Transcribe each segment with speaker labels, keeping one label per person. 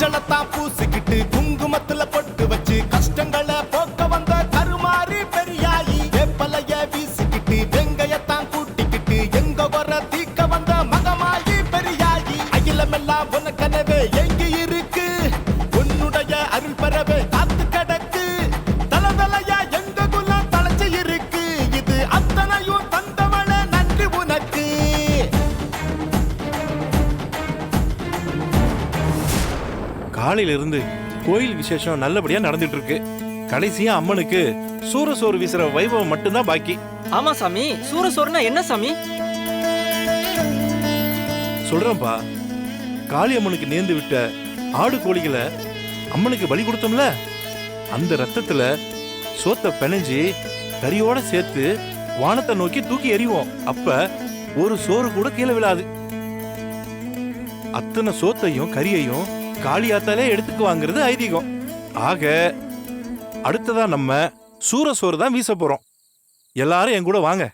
Speaker 1: ஊஞ்சலத்தான் பூசிக்கிட்டு குங்குமத்துல பொட்டு வச்சு கஷ்டங்களை போக்க வந்த கருமாறி பெரியாயி வெப்பலைய வீசிக்கிட்டு வெங்கையத்தான் கூட்டிக்கிட்டு எங்க வர தீக்க வந்த மகமாயி பெரியாயி. அகிலமெல்லாம் உனக்கனவே எங்க இருக்கு? உன்னுடைய அருள் பெறவே
Speaker 2: காலையில இருந்து கோயில் விசேஷம் நல்லபடியா நடந்துட்டு இருக்கு கடைசியா அம்மனுக்கு சூரசோறு வீசுற வைபவம் மட்டும்தான் பாக்கி.
Speaker 3: ஆமா சாமி. சூரசோறுனா என்ன சாமி?
Speaker 2: சொல்றேன்ப்பா. காளி அம்மனுக்கு நேர்ந்து விட்ட ஆடு கோழிகளை அம்மனுக்கு பலி கொடுத்தோம்ல? அந்த ரத்தத்துல சோத்தை பிணைஞ்சு கறியோட சேர்த்து வானத்தை நோக்கி தூக்கி எறிவோம். அப்ப ஒரு சோறு கூட கீழே விழாது. அத்தனை சோத்தையும் கறியையும் காளியாத்தாலே எடுத்துக்கு வாங்குறது ஐதீகம். ஆக அடுத்ததா நம்ம சூரசோறு தான் வீச போறோம். எல்லாரும் என் கூட வாங்க.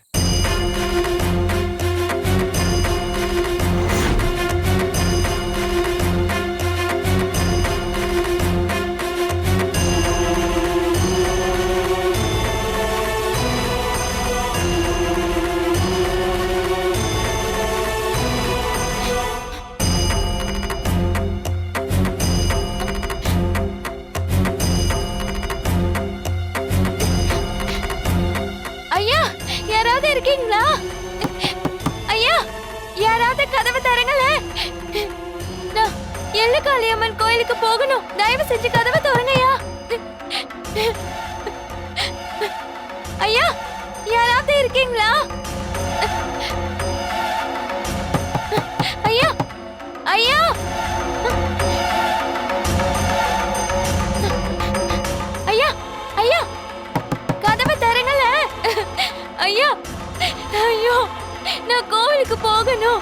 Speaker 4: இருக்கீங்களா? ஐயா யாராவது கதவு தரங்களே நான் எள்ளுக்காளியம்மன் கோயிலுக்கு போகணும். தயவு செஞ்சு கதவை திறங்கய்யா ஐயா யாராவது இருக்கீங்களா? நான் கோவிலுக்கு போகணும்.